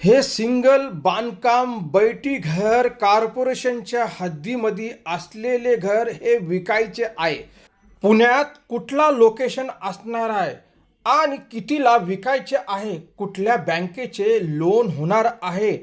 हे सिंगल बांधकाम बैठी घर कॉर्पोरेशनच्या हद्दीमध्ये असलेले घर हे विकायचे आहे. पुण्यात कुठला लोकेशन असणार आहे आणि कितीला विकायचे आहे? कुठल्या बँकेचे लोन होणार आहे?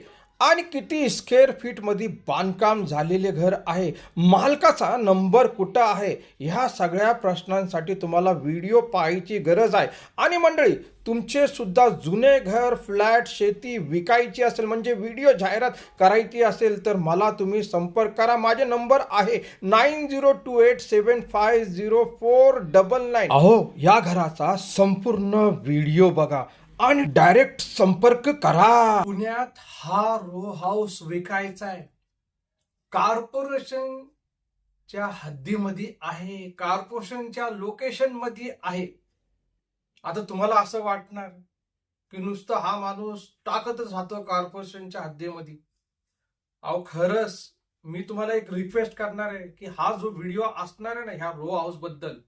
आणि किती स्क्वेअर फीटमध्ये बांधकाम झालेले घर आहे? मालकाचा नंबर कुठं आहे? ह्या सगळ्या प्रश्नांसाठी तुम्हाला व्हिडिओ पाहायची गरज आहे. आणि मंडळी तुमचे सुद्धा जुने घर फ्लॅट शेती विकायची असेल म्हणजे व्हिडिओ जाहिरात करायची असेल तर मला तुम्ही संपर्क करा. माझे नंबर आहे nine zero two eight seven five zero four double nine अहो. या घराचा संपूर्ण व्हिडिओ बघा. आणि डायरेक्ट संपर्क करा. पुण्यात हा रो हाऊस विकायचा आहे. कॉर्पोरेशनच्या हद्दीमध्ये आहे. कॉर्पोरेशनच्या लोकेशनमध्ये आहे. आता तुम्हाला असं वाटणार की नुसतं हा माणूस टाकतच राहतो कॉर्पोरेशनच्या हद्दीमध्ये. अहो खरंच मी तुम्हाला एक रिक्वेस्ट करणार आहे की हा जो व्हिडिओ असणार आहे ना ह्या रो हाऊसबद्दल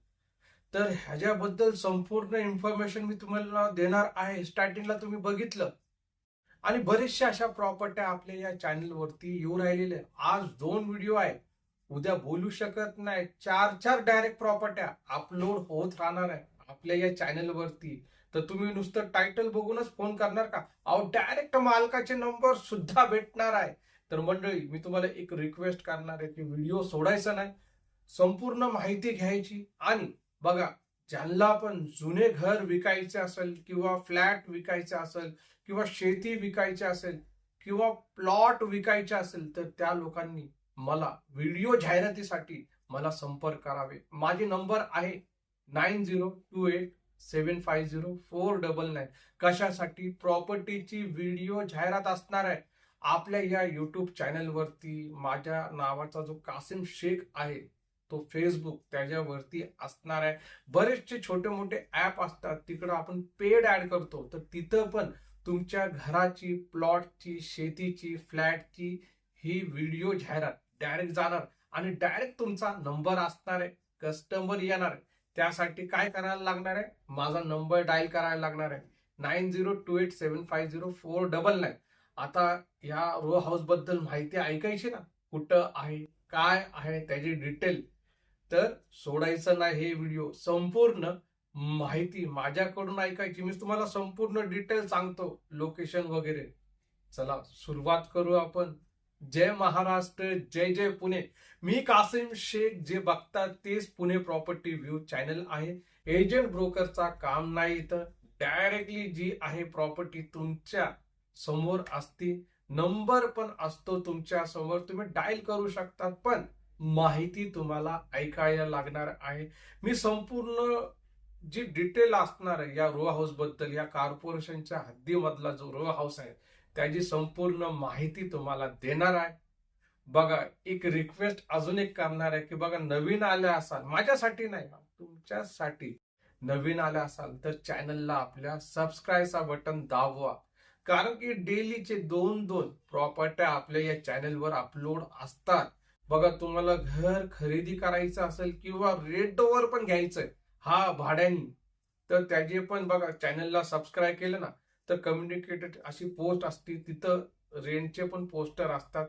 तर ह्याच्याबद्दल संपूर्ण इन्फॉर्मेशन मी तुम्हाला देणार आहे. स्टार्टिंगला तुम्ही बघितलं. आणि बरेचशा अशा प्रॉपर्ट्या आपल्या या चॅनलवरती येऊ राहिलेल्या आज दोन व्हिडिओ आहे उद्या बोलू शकत नाही. चार चार डायरेक्ट प्रॉपर्ट्या अपलोड होत राहणार आहे आपल्या या चॅनलवरती तर तुम्ही नुसतं टायटल बघूनच फोन करणार का? अहो डायरेक्ट मालकाचे नंबर सुद्धा भेटणार आहे. तर मंडळी मी तुम्हाला एक रिक्वेस्ट करणार आहे की व्हिडिओ सोडायचा नाही. संपूर्ण माहिती घ्यायची आणि बघा ज्यांना पण जुने घर विकायचे असेल किंवा फ्लॅट विकायचे असेल किंवा शेती विकायची असेल किंवा प्लॉट विकायचे असेल तर त्या लोकांनी मला व्हिडिओ जाहिरातीसाठी मला संपर्क करावे. माझे नंबर आहे nine zero two eight seven five zero four double nine. कशासाठी? प्रॉपर्टीची व्हिडिओ जाहिरात असणार आहे. आपल्या या युट्यूब चॅनलवरती माझ्या नावाचा जो कासिम शेख आहे तो फेसबुक त्याच्यावरती असणार आहे. बरेचसे छोटे मोठे ऍप असतात तिकडं आपण पेड ऍड करतो. तर तिथं पण तुमच्या घराची प्लॉटची शेतीची फ्लॅटची ही व्हिडिओ जाहिरात डायरेक्ट जाणार आणि डायरेक्ट तुमचा नंबर असणार आहे. कस्टमर येणार आहे. त्यासाठी काय करायला लागणार आहे? माझा नंबर डायल करायला लागणार आहे. Nine zero two eight seven five zero four double nine आता या रो हाऊसबद्दल माहिती ऐकायची ना? कुठं आहे? काय आहे? त्याची डिटेल तर सोडायचं नाही हे व्हिडिओ संपूर्ण माहिती माझ्याकडून ऐकायची. मी तुम्हाला संपूर्ण डिटेल सांगतो लोकेशन वगैरे. चला सुरुवात करू आपण. जय महाराष्ट्र जय जय पुणे. मी कासिम शेख जे बघतात तेच पुणे प्रॉपर्टी व्ह्यू चॅनल आहे. एजंट ब्रोकरचा काम नाही तर डायरेक्टली जी आहे प्रॉपर्टी तुमच्यासमोर असते. नंबर पण असतो तुमच्यासमोर. तुम्ही डायल करू शकतात पण माहिती तुम्हाला ऐकायला लागणार आहे. मी संपूर्ण जी डिटेल असणार आहे या रो हाऊसबद्दल या कॉर्पोरेशनच्या हद्दीमधला जो रो हाऊस आहे त्याची संपूर्ण माहिती तुम्हाला देणार आहे. बघा एक रिक्वेस्ट अजून एक करणार आहे की बघा नवीन आले असाल माझ्यासाठी नाही तुमच्यासाठी नवीन आले असाल तर चॅनलला आपल्या सबस्क्राईबचा बटन दाबवा. कारण की डेलीचे दोन दोन प्रॉपर्ट्या आपल्या या चॅनलवर अपलोड असतात. बघा तुम्हाला घर खरेदी करायचं असेल किंवा रेटवर पण घ्यायचंय हा भाड्यानी तर त्याचे पण बघा चॅनलला सबस्क्राईब केलं ना तर कम्युनिकेटेड अशी पोस्ट असते तिथं रेंटचे पण पोस्टर असतात.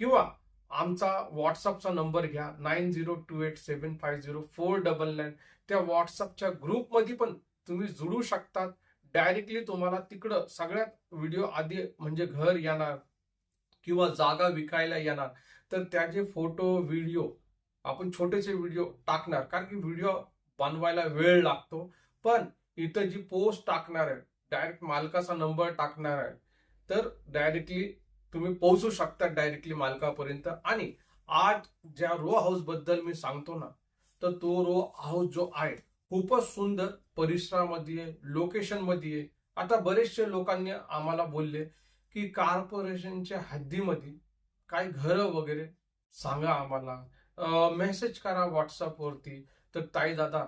किंवा आमचा व्हॉट्सअपचा नंबर घ्या nine zero two eight seven five zero four double nine त्या व्हॉट्सअपच्या ग्रुपमध्ये पण तुम्ही जुळू शकतात. डायरेक्टली तुम्हाला तिकडं सगळ्यात व्हिडिओ आधी म्हणजे घर येणार किंवा जागा विकायला येणार. तर त्याचे फोटो व्हिडिओ आपण छोटेसे व्हिडिओ टाकणार. कारण की व्हिडिओ बनवायला वेळ लागतो. पण इथं जी पोस्ट टाकणार आहे डायरेक्ट मालकाचा नंबर टाकणार आहे तर डायरेक्टली तुम्ही पोहोचू शकता डायरेक्टली मालकापर्यंत. आणि आज ज्या रो हाऊसबद्दल मी सांगतो ना तर तो रो हाऊस जो आहे खूपच सुंदर परिसरामध्ये लोकेशनमध्ये आहे आता बरेचसे लोकांनी आम्हाला बोलले की कॉर्पोरेशनच्या हद्दीमध्ये काय घरं वगैरे सांगा आम्हाला. मेसेज करा व्हॉट्सअपवरती तर ताई दादा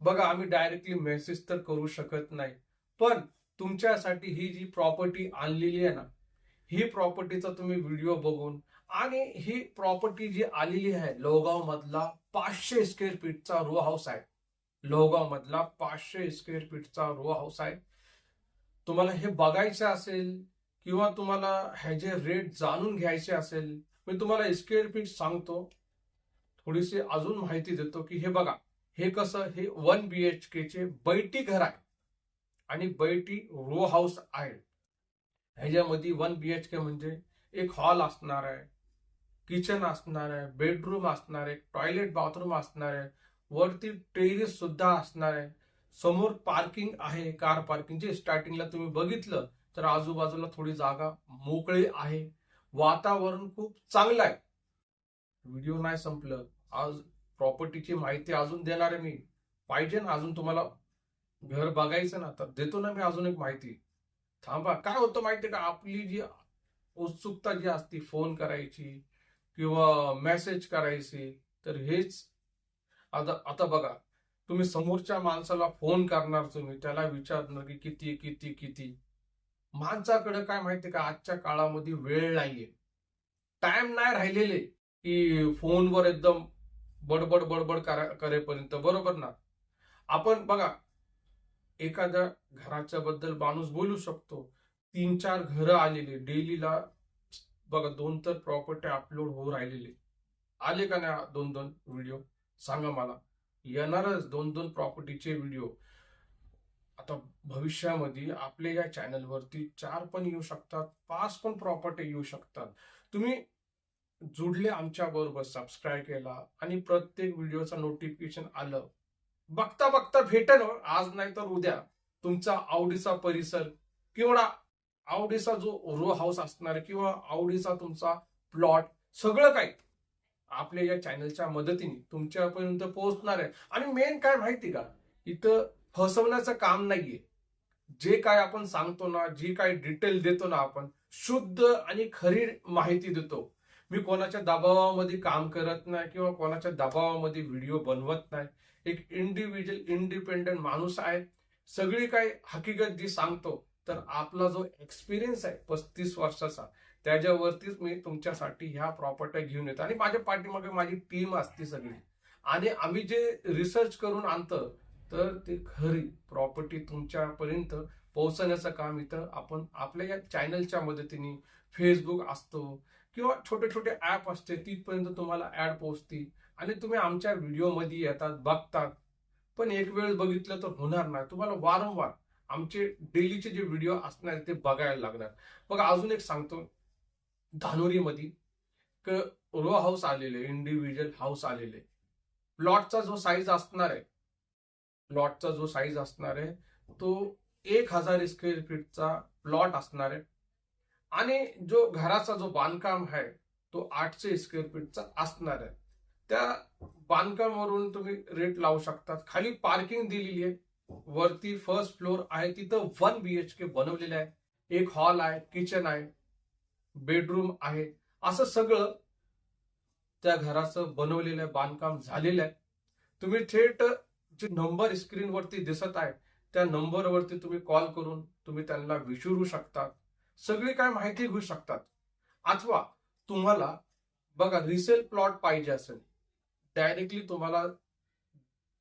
बघा आम्ही डायरेक्टली मेसेज तर करू शकत नाही. पण तुमच्यासाठी ही जी प्रॉपर्टी आणलेली आहे ना ही प्रॉपर्टीचा तुम्ही व्हिडिओ बघून आणि ही प्रॉपर्टी जी आलेली आहे लोहगाव मधला पाचशे स्क्वेअर फीटचा रो हाऊस आहे. लोहगाव मधला पाचशे स्क्वेअर फीटचा रो हाऊस आहे. तुम्हाला हे बघायचं असेल किंवा तुम्हाला ह्याचे रेट जाणून घ्यायचे असेल मी तुम्हाला स्क्वेअर फीट सांगतो. थोडीशी अजून माहिती देतो की हे बघा हे कसं हे वन बी एच चे बैठी घर आहे आणि बैठी रो हाऊस आहे. ह्याच्यामध्ये वन बी एच के म्हणजे एक हॉल असणार आहे किचन असणार आहे बेडरूम असणार आहे टॉयलेट बाथरूम असणार आहे वरती टेरेस सुद्धा असणार आहे. समोर पार्किंग आहे कार पार्किंग जे स्टार्टिंगला तुम्ही बघितलं तर आजूबाजूला थोडी जागा मोकळी आहे. वातावरण खूप चांगलं आहे. व्हिडिओ नाही संपलं. आज प्रॉपर्टीची माहिती अजून देणार आहे मी. पाहिजे ना अजून तुम्हाला घर बघायचं ना तर देतो ना मी अजून एक माहिती. थांबा काय होतं माहितीये का? आपली जी उत्सुकता जी असती फोन करायची किंवा मेसेज करायची तर हेच आता आता बघा तुम्ही समोरच्या माणसाला फोन करणार तुम्ही त्याला विचारणार की किती किती किती माणसाकडे काय माहितीये का? आजच्या काळामध्ये वेळ नाहीये. टाइम नाही राहिलेले की फोनवर एकदम बडबड बडबड करेपर्यंत. बरोबर ना? आपण बघा एखाद्या घराच्या बद्दल माणूस बोलू शकतो. तीन चार घरं आलेली डेलीला बघा दोन तर प्रॉपर्टी अपलोड होऊ राहिलेले. आले का नाही दोन दोन व्हिडिओ सांगा मला. येणारच दोन दोन प्रॉपर्टीचे व्हिडिओ आता भविष्यामध्ये आपल्या या चॅनलवरती चार पण येऊ शकतात पाच पण प्रॉपर्टी येऊ शकतात. तुम्ही जुडले आमच्या बरोबर सबस्क्राईब केला आणि प्रत्येक व्हिडिओचं नोटिफिकेशन आलं बघता बघता भेटेल हो. आज नाही तर उद्या. तुमचा आवडीचा परिसर किंवा आवडीचा जो रो हाऊस असणार आहे किंवा आवडीचा तुमचा प्लॉट सगळं काही आपल्या या चॅनलच्या मदतीने तुमच्यापर्यंत पोहोचणार आहे. आणि मेन काय माहिती का? इथं फसवण्याचं काम नाहीये. जे काय आपण सांगतो ना जी काय डिटेल देतो ना आपण शुद्ध आणि खरी माहिती देतो. मी कोणाच्या दबावामध्ये काम करत नाही किंवा कोणाच्या दबावामध्ये व्हिडिओ बनवत नाही. एक इंडिव्हिज्युअल इंडिपेंडंट माणूस आहे. सगळी काही हकीकत जी सांगतो तर आपला जो एक्सपिरियन्स आहे पस्तीस वर्षाचा त्याच्यावरतीच मी तुमच्यासाठी ह्या प्रॉपर्ट्या घेऊन येतो. आणि माझ्या पाठीमागे माझी टीम असते सगळी. आणि आम्ही जे रिसर्च करून आणतो तर ते खरी प्रॉपर्टी तुमच्यापर्यंत पोहोचवण्याचं काम इथं आपण आपल्या या चॅनलच्या मदतीने फेसबुक असतो किंवा छोटे छोटे ऍप असते तिथपर्यंत तुम्हाला ऍड पोहोचते आणि तुम्ही आमच्या व्हिडिओमध्ये येतात बघतात. पण एक वेळ बघितलं तर होणार नाही. तुम्हाला वारंवार आमचे डेलीचे जे व्हिडिओ असणार ते बघायला लागणार. बघा अजून एक सांगतो. धानोरीमध्ये रो हाऊस आलेले इंडिव्हिज्युअल हाऊस आलेले. प्लॉटचा जो साईज असणार आहे प्लॉटचा जो साईज असणार आहे तो एक हजार स्क्वेअर फीटचा प्लॉट असणार आहे. आणि जो घराचा जो बांधकाम आहे तो आठशे स्क्वेअर फीटचा असणार आहे. त्या बांधकामावरून तुम्ही रेट लावू शकतात. खाली पार्किंग दिलेली आहे. वरती फर्स्ट फ्लोअर आहे. तिथं वन बी एच के बनवलेलं आहे. एक हॉल आहे किचन आहे बेडरूम आहे. असं सगळं त्या घराचं बनवलेलं आहे बांधकाम झालेलं आहे. तुम्ही थेट जे नंबर स्क्रीनवरती दिसत आहे त्या नंबरवरती तुम्ही कॉल करून तुम्ही त्यांना विचारू शकतात. सगळी काय माहिती घेऊ शकतात. अथवा तुम्हाला बघा रिसेल प्लॉट पाहिजे असेल डायरेक्टली तुम्हाला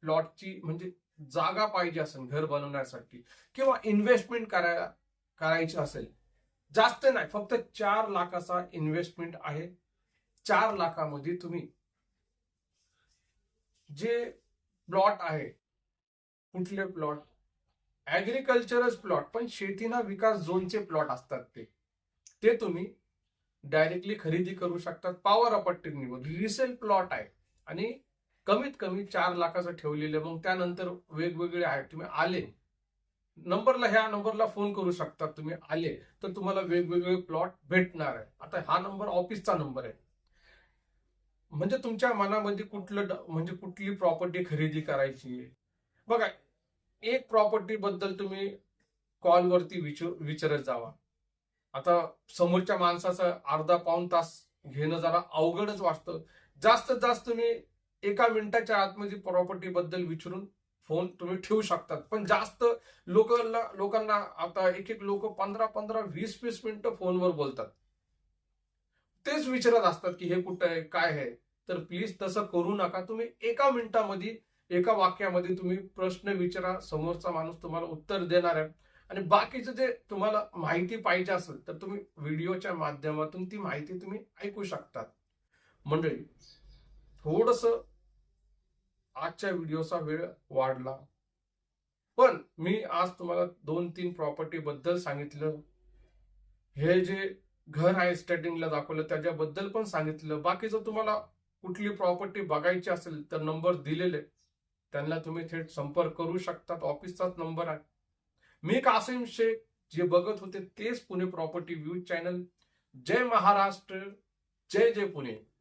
प्लॉटची म्हणजे जागा पाहिजे असेल घर बनवण्यासाठी किंवा इन्व्हेस्टमेंट करायला करायची असेल. जास्त नाही फक्त चार लाखाचा इन्व्हेस्टमेंट आहे. चार लाखामध्ये तुम्ही जे प्लॉट आहे. कुठले प्लॉट ऍग्रिकल्चरच प्लॉट पण शेतीना विकास झोनचे प्लॉट असतात ते. ते तुम्ही डायरेक्टली खरेदी करू शकतात पॉवर अपट्टींवर रिसेल प्लॉट आहे. आणि कमीत कमी चार लाखाचं ठेवलेलं मग त्यानंतर वेगवेगळे आहेत. तुम्ही आले. नंबरला ह्या नंबरला फोन करू शकता तुम्ही. आले तर तुम्हाला वेगवेगळे प्लॉट भेटणार आहे. आता हा नंबर ऑफिसचा नंबर आहे. म्हणजे तुमच्या मनामध्ये कुठलं म्हणजे कुठली प्रॉपर्टी खरेदी करायची? आहे बघा एक प्रॉपर्टी बद्दल तुम्ही कॉलवरती विचार विचारत जावा. आता समोरच्या माणसाचं अर्धा पाऊन तास घेणं जरा अवघडच वाटतं. जास्तीत जास्त तुम्ही एका मिनिटाच्या आतमध्ये प्रॉपर्टी बद्दल विचारून फोन तुम्ही ठेवू शकतात. पण जास्त लोकांना लोकांना आता एक एक लोक पंधरा पंधरा वीस वीस मिनिटं फोनवर बोलतात. तेच विचारत असतात की हे कुठं आहे काय आहे? तर प्लीज तसं करू नका. तुम्ही एका मिनिटामध्ये एका वाक्यामध्ये तुम्ही प्रश्न विचारा. समोरचा माणूस तुम्हाला उत्तर देणार आहे. आणि बाकीचं जे तुम्हाला माहिती पाहिजे असेल तर तुम्ही व्हिडिओच्या माध्यमातून ती माहिती तुम्ही ऐकू शकतात. मंडळी थोडस आजच्या व्हिडिओचा वेळ वाढला. पण मी आज तुम्हाला दोन तीन प्रॉपर्टी बद्दल सांगितलं. हे जे घर आहे स्टार्टिंगला दाखवलं त्याच्याबद्दल पण सांगितलं. बाकीचं तुम्हाला कुठली प्रॉपर्टी बघायची असेल तर नंबर दिलेले. त्यांना तुम्ही थेट संपर्क करू शकतात. ऑफिसचाच नंबर आहे. मी कासिम शेख जे बघत होते तेच पुणे प्रॉपर्टी व्ह्यू चॅनल जय महाराष्ट्र जय जय पुणे.